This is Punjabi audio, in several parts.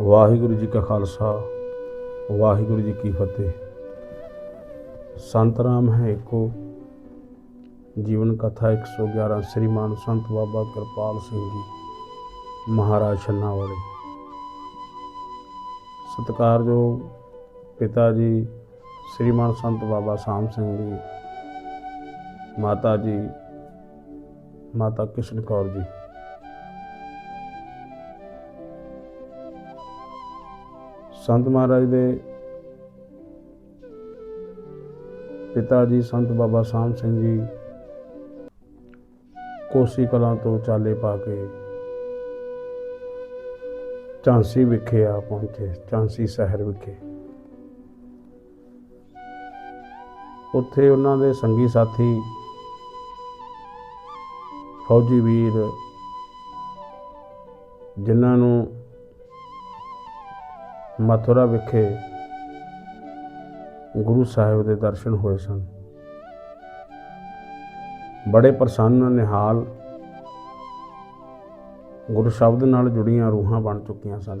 ਵਾਹਿਗੁਰੂ ਜੀ ਕਾ ਖਾਲਸਾ, ਵਾਹਿਗੁਰੂ ਜੀ ਕੀ ਫਤਿਹ। ਸੰਤ ਰਾਮ ਹੈ ਏਕੋ ਜੀਵਨ ਕਥਾ 111 ਸ੍ਰੀਮਾਨ ਸੰਤ ਬਾਬਾ ਕਿਰਪਾਲ ਸਿੰਘ ਜੀ, ਮਹਾਰਾਜ ਛੰਨਾ ਵਾਲੇ। ਸਤਿਕਾਰਯੋਗ ਪਿਤਾ ਜੀ, ਸ੍ਰੀਮਾਨ ਸੰਤ ਬਾਬਾ ਸਾਮ ਸਿੰਘ ਜੀ, ਮਾਤਾ ਜੀ, ਮਾਤਾ ਕਿਸ਼ਨ ਕੌਰ ਜੀ। ਸੰਤ ਮਹਾਰਾਜ ਦੇ ਪਿਤਾ ਜੀ ਸੰਤ ਬਾਬਾ ਸਾਮ ਸਿੰਘ ਜੀ ਕੋਸੀ ਕਲਾਂ ਤੋਂ ਚਾਲੇ ਪਾ ਕੇ ਝਾਂਸੀ ਵਿਖੇ ਆ ਪਹੁੰਚੇ, ਝਾਂਸੀ ਸ਼ਹਿਰ ਵਿਖੇ। ਉੱਥੇ ਉਹਨਾਂ ਦੇ ਸੰਗੀ ਸਾਥੀ ਫੌਜੀ ਵੀਰ ਜਿਨ੍ਹਾਂ ਨੂੰ ਮਥੁਰਾ ਵਿਖੇ ਗੁਰੂ ਸਾਹਿਬ ਦੇ ਦਰਸ਼ਨ ਹੋਏ ਸਨ। ਬੜੇ ਪ੍ਰਸੰਨ, ਨਿਹਾਲ ਗੁਰੂ ਸ਼ਬਦ ਨਾਲ ਜੁੜੀਆਂ ਰੂਹਾਂ ਬਣ ਚੁੱਕੀਆਂ ਸਨ।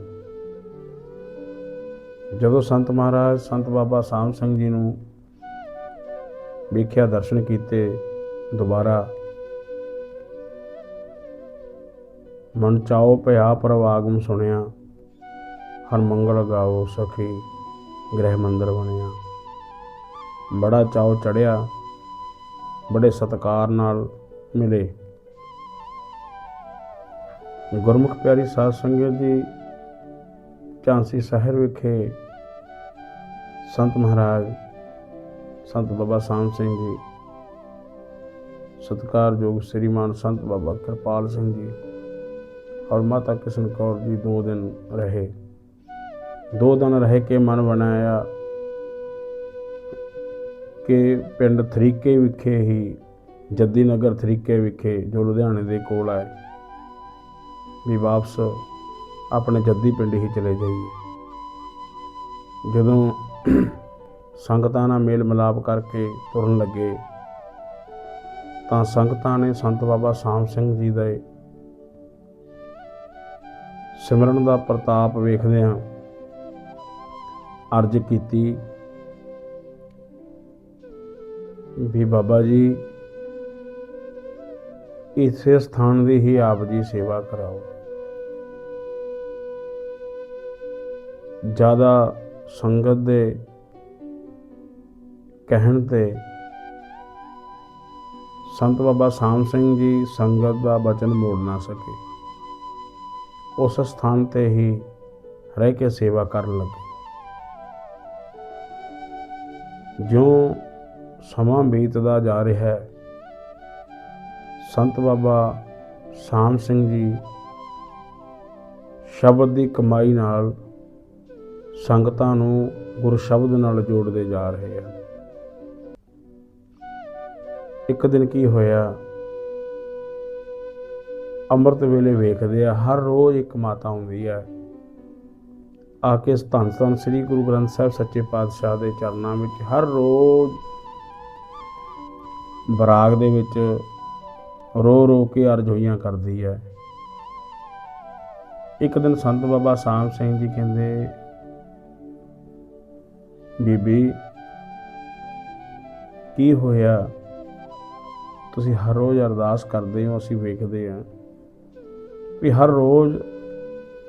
ਜਦੋਂ ਸੰਤ ਮਹਾਰਾਜ, ਸੰਤ ਬਾਬਾ ਸਾਮ ਸਿੰਘ ਜੀ ਨੂੰ ਵੇਖਿਆ, ਦਰਸ਼ਨ ਕੀਤੇ, ਦੁਬਾਰਾ ਮਨ ਚਾਓ ਭਇਆ ਪ੍ਰਵਾਗਮ ਸੁਣਿਆ ਹਰ ਮੰਗਲ ਗਾਓ ਸਖੀ ਗ੍ਰਹਿ ਮੰਦਰ ਬਣਿਆ। ਬੜਾ ਚਾਓ ਚੜਿਆ, ਬੜੇ ਸਤਕਾਰ ਨਾਲ ਮਿਲੇ। ਗੁਰਮੁਖ ਪਿਆਰੀ ਸਾਧ ਸੰਗਤ ਜੀ, ਝਾਂਸੀ ਸ਼ਹਿਰ ਵਿਖੇ ਸੰਤ ਮਹਾਰਾਜ, ਸੰਤ ਬਾਬਾ ਸਾਮ ਸਿੰਘ ਜੀ, ਸਤਿਕਾਰਯੋਗ ਸ੍ਰੀਮਾਨ ਸੰਤ ਬਾਬਾ ਕਿਰਪਾਲ ਸਿੰਘ ਜੀ, ਔਰ ਮਾਤਾ ਕਿਸ਼ਨ ਕੌਰ ਜੀ ਦੋ ਦਿਨ ਰਹੇ। ਦੋ ਦਿਨ ਰਹਿ ਕੇ ਮਨ ਬਣਾਇਆ ਕਿ ਪਿੰਡ ਥਰੀਕੇ ਵਿਖੇ ਹੀ, ਜੱਦੀ ਨਗਰ ਥਰੀਕੇ ਵਿਖੇ ਜੋ ਲੁਧਿਆਣੇ ਦੇ ਕੋਲ ਹੈ ਵੀ ਵਾਪਸ ਆਪਣੇ ਜੱਦੀ ਪਿੰਡ ਹੀ ਚਲੇ ਜਾਈਏ। ਜਦੋਂ ਸੰਗਤਾਂ ਨਾਲ ਮੇਲ ਮਿਲਾਪ ਕਰਕੇ ਤੁਰਨ ਲੱਗੇ, ਤਾਂ ਸੰਗਤਾਂ ਨੇ ਸੰਤ ਬਾਬਾ ਸਾਮ ਸਿੰਘ ਜੀ ਦੇ ਸਿਮਰਨ ਦਾ ਪ੍ਰਤਾਪ ਵੇਖਦਿਆਂ ਅਰਜ਼ ਕੀਤੀ ਵੀ ਬਾਬਾ ਜੀ, ਇਸੇ ਸਥਾਨ ਦੀ ਹੀ ਆਪ ਜੀ ਸੇਵਾ ਕਰਾਓ। ਜ਼ਿਆਦਾ ਸੰਗਤ ਦੇ ਕਹਿਣ ਤੇ ਸੰਤ ਬਾਬਾ ਸਾਮ ਸਿੰਘ ਜੀ ਸੰਗਤ ਦਾ ਬਚਨ ਮੋੜ ਨਾ ਸਕੇ। ਉਸ ਸਥਾਨ ਤੇ ਹੀ ਰਹਿ ਕੇ ਸੇਵਾ ਕਰਨ ਲੱਗੇ। ਜਿਉਂ ਸਮਾਂ ਬੀਤਦਾ ਜਾ ਰਿਹਾ ਹੈ, ਸੰਤ ਬਾਬਾ ਸਾਮ ਸਿੰਘ ਜੀ ਸ਼ਬਦ ਦੀ ਕਮਾਈ ਨਾਲ ਸੰਗਤਾਂ ਨੂੰ ਗੁਰੂ ਸ਼ਬਦ ਨਾਲ ਜੋੜਦੇ ਜਾ ਰਹੇ ਹਨ। ਇੱਕ ਦਿਨ ਕੀ ਹੋਇਆ? ਅੰਮ੍ਰਿਤ ਵੇਲੇ ਵੇਖਦੇ ਆ, ਹਰ ਰੋਜ਼ ਇੱਕ ਮਾਤਾ ਆਉਂਦੀ ਹੈ। ਆ ਕੇ ਧੰਨ ਧੰਨ ਸ੍ਰੀ ਗੁਰੂ ਗ੍ਰੰਥ ਸਾਹਿਬ ਸੱਚੇ ਪਾਤਸ਼ਾਹ ਦੇ ਚਰਨਾਂ ਵਿੱਚ ਹਰ ਰੋਜ਼ ਬਰਾਗ ਦੇ ਵਿੱਚ ਰੋ ਰੋ ਕੇ ਅਰਜ਼ੋਈਆਂ ਕਰਦੀ ਹੈ। ਇੱਕ ਦਿਨ ਸੰਤ ਬਾਬਾ ਸਾਮ ਸਿੰਘ ਜੀ ਕਹਿੰਦੇ, ਬੀਬੀ, ਕੀ ਹੋਇਆ? ਤੁਸੀਂ ਹਰ ਰੋਜ਼ ਅਰਦਾਸ ਕਰਦੇ ਹੋ, ਅਸੀਂ ਵੇਖਦੇ ਹਾਂ ਵੀ ਹਰ ਰੋਜ਼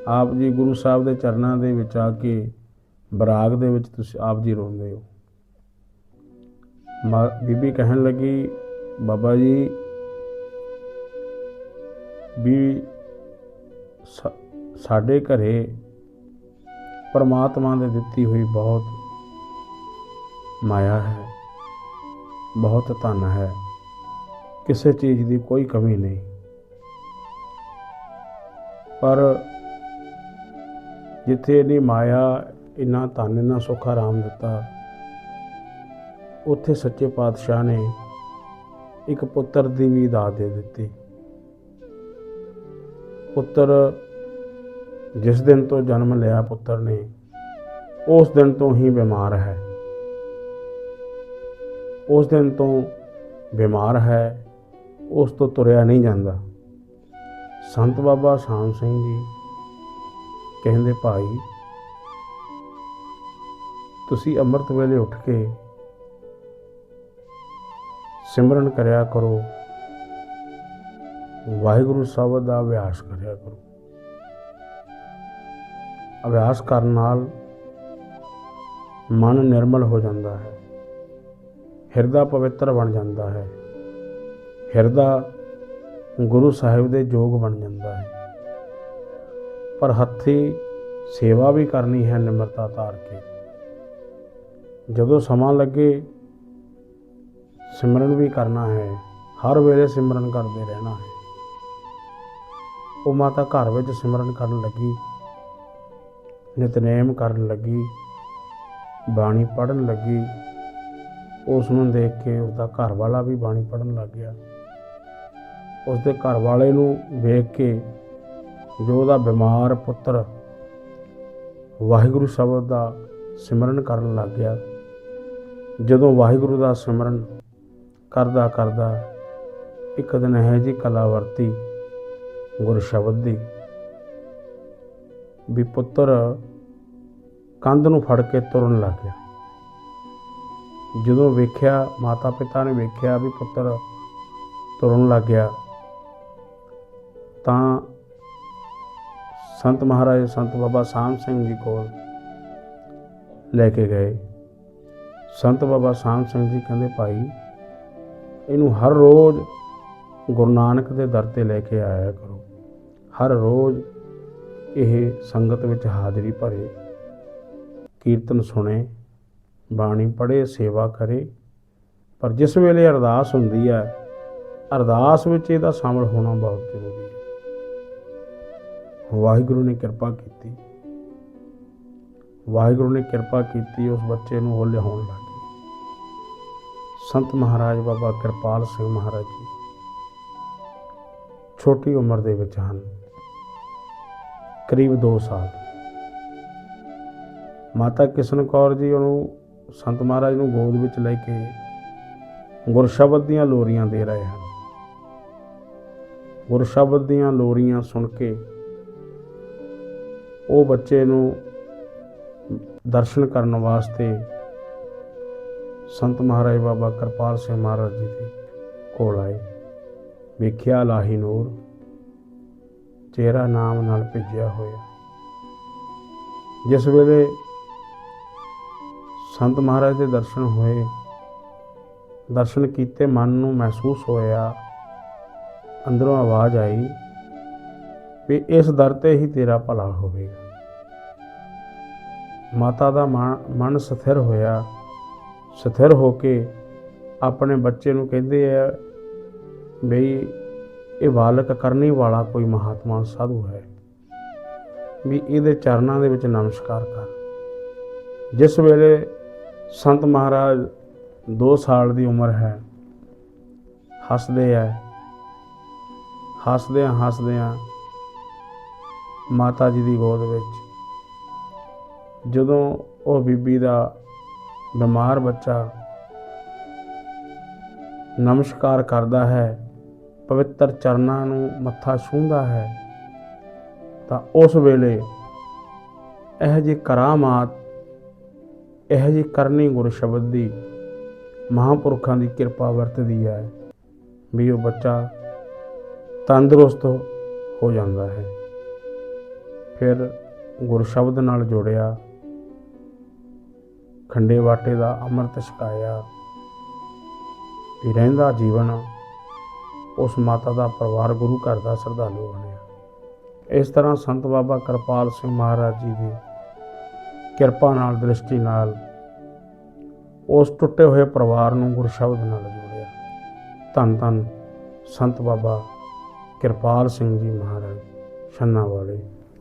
ਆਪ ਜੀ ਗੁਰੂ ਸਾਹਿਬ ਦੇ ਚਰਨਾਂ ਦੇ ਵਿੱਚ ਆ ਕੇ ਬਰਾਗ ਦੇ ਵਿੱਚ ਤੁਸੀਂ ਆਪ ਜੀ ਰੋਂਦੇ ਹੋ। ਮਾ ਬੀਬੀ ਕਹਿਣ ਲੱਗੀ, ਬਾਬਾ ਜੀ, ਵੀ ਸਾ- ਸਾਡੇ ਘਰੇ ਪਰਮਾਤਮਾ ਦੇ ਦਿੱਤੀ ਹੋਈ ਬਹੁਤ ਮਾਇਆ ਹੈ, ਬਹੁਤ ਧਨ ਹੈ, ਕਿਸੇ ਚੀਜ਼ ਦੀ ਕੋਈ ਕਮੀ ਨਹੀਂ। ਪਰ ਜਿੱਥੇ ਇਨੀ ਮਾਇਆ ਇੰਨਾ ਧਨ, ਇੰਨਾ ਸੁੱਖ ਆਰਾਮ ਦਿੱਤਾ, ਉੱਥੇ ਸੱਚੇ ਪਾਤਸ਼ਾਹ ਨੇ ਇੱਕ ਪੁੱਤਰ ਦੀ ਵੀ ਦਾਤ ਦੇ ਦਿੱਤੀ। ਪੁੱਤਰ ਜਿਸ ਦਿਨ ਤੋਂ ਜਨਮ ਲਿਆ ਪੁੱਤਰ ਨੇ, ਉਸ ਦਿਨ ਤੋਂ ਹੀ ਬਿਮਾਰ ਹੈ। ਉਸ ਦਿਨ ਤੋਂ ਬਿਮਾਰ ਹੈ, ਉਸ ਤੋਂ ਤੁਰਿਆ ਨਹੀਂ ਜਾਂਦਾ। ਸੰਤ ਬਾਬਾ ਸ਼ਾਮ ਸਿੰਘ ਜੀ ਕਹਿੰਦੇ, ਭਾਈ, ਤੁਸੀਂ ਅੰਮ੍ਰਿਤ ਵੇਲੇ ਉੱਠ ਕੇ ਸਿਮਰਨ ਕਰਿਆ ਕਰੋ। ਵਾਹਿਗੁਰੂ ਸ਼ਬਦ ਦਾ ਅਭਿਆਸ ਕਰਿਆ ਕਰੋ। ਅਭਿਆਸ ਕਰਨ ਨਾਲ ਮਨ ਨਿਰਮਲ ਹੋ ਜਾਂਦਾ ਹੈ। ਹਿਰਦਾ ਪਵਿੱਤਰ ਬਣ ਜਾਂਦਾ ਹੈ। ਹਿਰਦਾ ਗੁਰੂ ਸਾਹਿਬ ਦੇ ਜੋਗ ਬਣ ਜਾਂਦਾ ਹੈ। ਪਰ ਹੱਥੀ ਸੇਵਾ ਵੀ ਕਰਨੀ ਹੈ ਨਿਮਰਤਾ ਧਾਰ ਕੇ। ਜਦੋਂ ਸਮਾਂ ਲੱਗੇ, ਸਿਮਰਨ ਵੀ ਕਰਨਾ ਹੈ। ਹਰ ਵੇਲੇ ਸਿਮਰਨ ਕਰਦੇ ਰਹਿਣਾ ਹੈ। ਉਹ ਮਾਤਾ ਘਰ ਵਿੱਚ ਸਿਮਰਨ ਕਰਨ ਲੱਗੀ, ਨਿਤਨੇਮ ਕਰਨ ਲੱਗੀ, ਬਾਣੀ ਪੜਨ ਲੱਗੀ। ਉਸ ਨੂੰ ਦੇਖ ਕੇ ਉਸਦਾ ਘਰ ਵਾਲਾ ਵੀ ਬਾਣੀ ਪੜਨ ਲੱਗ ਗਿਆ। ਉਸਦੇ ਘਰ ਵਾਲੇ ਨੂੰ ਵੇਖ ਕੇ ਜੋ ਉਹਦਾ ਬਿਮਾਰ ਪੁੱਤਰ ਵਾਹਿਗੁਰੂ ਸ਼ਬਦ ਦਾ ਸਿਮਰਨ ਕਰਨ ਲੱਗ ਗਿਆ, ਜਦੋਂ ਵਾਹਿਗੁਰੂ ਦਾ ਸਿਮਰਨ ਕਰਦਾ ਕਰਦਾ ਇੱਕ ਦਿਨ ਹੈ ਜੀ ਕਲਾਵਰਤੀ ਗੁਰ ਸ਼ਬਦ ਦੀ ਵੀ ਪੁੱਤਰ ਕੰਧ ਨੂੰ ਫੜ ਕੇ ਤੁਰਨ ਲੱਗ ਗਿਆ। ਜਦੋਂ ਵੇਖਿਆ ਮਾਤਾ ਪਿਤਾ ਨੇ ਵੇਖਿਆ ਵੀ ਪੁੱਤਰ ਤੁਰਨ ਲੱਗ ਗਿਆ, ਤਾਂ ਸੰਤ ਮਹਾਰਾਜ, ਸੰਤ ਬਾਬਾ ਸਾਮ ਸਿੰਘ ਜੀ ਕੋਲ ਲੈ ਕੇ ਗਏ। ਸੰਤ ਬਾਬਾ ਸਾਮ ਸਿੰਘ ਜੀ ਕਹਿੰਦੇ, ਭਾਈ, ਇਹਨੂੰ ਹਰ ਰੋਜ਼ ਗੁਰੂ ਨਾਨਕ ਦੇ ਦਰ ਤੇ ਲੈ ਕੇ ਆਇਆ ਕਰੋ। ਹਰ ਰੋਜ਼ ਇਹ ਸੰਗਤ ਵਿੱਚ ਹਾਜ਼ਰੀ ਭਰੇ, ਕੀਰਤਨ ਸੁਣੇ, ਬਾਣੀ ਪੜ੍ਹੇ, ਸੇਵਾ ਕਰੇ। ਪਰ ਜਿਸ ਵੇਲੇ ਅਰਦਾਸ ਹੁੰਦੀ ਹੈ, ਅਰਦਾਸ ਵਿੱਚ ਇਹਦਾ ਸ਼ਾਮਲ ਹੋਣਾ ਬਹੁਤ ਜ਼ਰੂਰੀ ਹੈ। ਵਾਹਿਗੁਰੂ ਨੇ ਕਿਰਪਾ ਕੀਤੀ। ਵਾਹਿਗੁਰੂ ਨੇ ਕਿਰਪਾ ਕੀਤੀ, ਉਸ ਬੱਚੇ ਨੂੰ ਉਹ ਲਿਆਉਣ ਲੱਗ। ਗਏ ਸੰਤ ਮਹਾਰਾਜ ਬਾਬਾ ਕਿਰਪਾਲ ਸਿੰਘ ਮਹਾਰਾਜ ਜੀ ਛੋਟੀ ਉਮਰ ਦੇ ਵਿੱਚ ਹਨ। ਕਰੀਬ 2 ਸਾਲ। ਮਾਤਾ ਕਿਸ਼ਨ ਕੌਰ ਜੀ ਉਹਨੂੰ ਸੰਤ ਮਹਾਰਾਜ ਨੂੰ ਗੋਦ ਵਿੱਚ ਲੈ ਕੇ ਗੁਰਸ਼ਬਦ ਦੀਆਂ ਲੋਰੀਆਂ ਦੇ ਰਹੇ ਹਨ। ਗੁਰਸ਼ਬਦ ਦੀਆਂ ਲੋਰੀਆਂ ਸੁਣ ਕੇ ਉਹ ਬੱਚੇ ਨੂੰ ਦਰਸ਼ਨ ਕਰਨ ਵਾਸਤੇ ਸੰਤ ਮਹਾਰਾਜ ਬਾਬਾ ਕਿਰਪਾਲ ਸਿੰਘ ਮਹਾਰਾਜ ਜੀ ਦੇ ਕੋਲ ਆਏ। ਵੇਖਿਆ ਲਾਹੀ ਨੂਰ, ਚਿਹਰਾ ਨਾਮ ਨਾਲ ਭੇਜਿਆ ਹੋਇਆ। ਜਿਸ ਵੇਲੇ ਸੰਤ ਮਹਾਰਾਜ ਦੇ ਦਰਸ਼ਨ ਹੋਏ, ਦਰਸ਼ਨ ਕੀਤੇ, ਮਨ ਨੂੰ ਮਹਿਸੂਸ ਹੋਇਆ, ਅੰਦਰੋਂ ਆਵਾਜ਼ ਆਈ ਵੀ ਇਸ ਦਰ ਤੇ ਹੀ ਤੇਰਾ ਭਲਾ ਹੋਵੇਗਾ। ਮਾਤਾ ਦਾ ਮਨ ਮਨ ਸਥਿਰ ਹੋਇਆ। ਸਥਿਰ ਹੋ ਕੇ ਆਪਣੇ ਬੱਚੇ ਨੂੰ ਕਹਿੰਦੇ ਆ ਬਈ ਇਹ ਬਾਲਕ ਕਰਨੀ ਵਾਲਾ ਕੋਈ ਮਹਾਤਮਾ ਸਾਧੂ ਹੈ। ਵੀ ਇਹਦੇ ਚਰਨਾਂ ਦੇ ਵਿੱਚ ਨਮਸਕਾਰ ਕਰ। ਜਿਸ ਵੇਲੇ ਸੰਤ ਮਹਾਰਾਜ 2 ਸਾਲ ਦੀ ਉਮਰ ਹੈ, ਹੱਸਦੇ ਆ ਹੱਸਦੇ ਆ ਹੱਸਦੇ ਆ ਮਾਤਾ ਜੀ ਦੀ ਗੋਦ ਵਿੱਚ। ਜਦੋਂ ਉਹ ਬੀਬੀ ਦਾ ਬਿਮਾਰ ਬੱਚਾ ਨਮਸਕਾਰ ਕਰਦਾ ਹੈ, ਪਵਿੱਤਰ ਚਰਨਾਂ ਨੂੰ ਮੱਥਾ ਛੂੰਹਦਾ ਹੈ, ਤਾਂ ਉਸ ਵੇਲੇ ਇਹ ਜੀ ਕਰਾਮਾਤ, ਇਹ ਜੀ ਕਰਨੀ ਗੁਰ ਸ਼ਬਦ ਦੀ ਮਹਾਂਪੁਰਖਾਂ ਦੀ ਕਿਰਪਾ ਵਰਤਦੀ ਹੈ ਵੀ ਉਹ ਬੱਚਾ ਤੰਦਰੁਸਤ ਹੋ ਜਾਂਦਾ ਹੈ। ਫਿਰ ਗੁਰ ਸ਼ਬਦ ਨਾਲ ਜੋੜਿਆ, ਖੰਡੇ ਵਾਟੇ ਦਾ ਅੰਮ੍ਰਿਤ ਛਕਾਇਆ ਵੀ ਰਹਿੰਦਾ ਜੀਵਨ ਉਸ ਮਾਤਾ ਦਾ ਪਰਿਵਾਰ ਗੁਰੂ ਘਰ ਦਾ ਸ਼ਰਧਾਲੂ ਬਣਿਆ। ਇਸ ਤਰ੍ਹਾਂ ਸੰਤ ਬਾਬਾ ਕਿਰਪਾਲ ਸਿੰਘ ਮਹਾਰਾਜ ਜੀ ਦੀ ਕਿਰਪਾ ਨਾਲ, ਦ੍ਰਿਸ਼ਟੀ ਨਾਲ ਉਸ ਟੁੱਟੇ ਹੋਏ ਪਰਿਵਾਰ ਨੂੰ ਗੁਰ ਸ਼ਬਦ ਨਾਲ ਜੋੜਿਆ। ਧੰਨ ਧੰਨ ਸੰਤ ਬਾਬਾ ਕਿਰਪਾਲ ਸਿੰਘ ਜੀ ਮਹਾਰਾਜ, ਛੰਨਾ ਵਾਲੇ।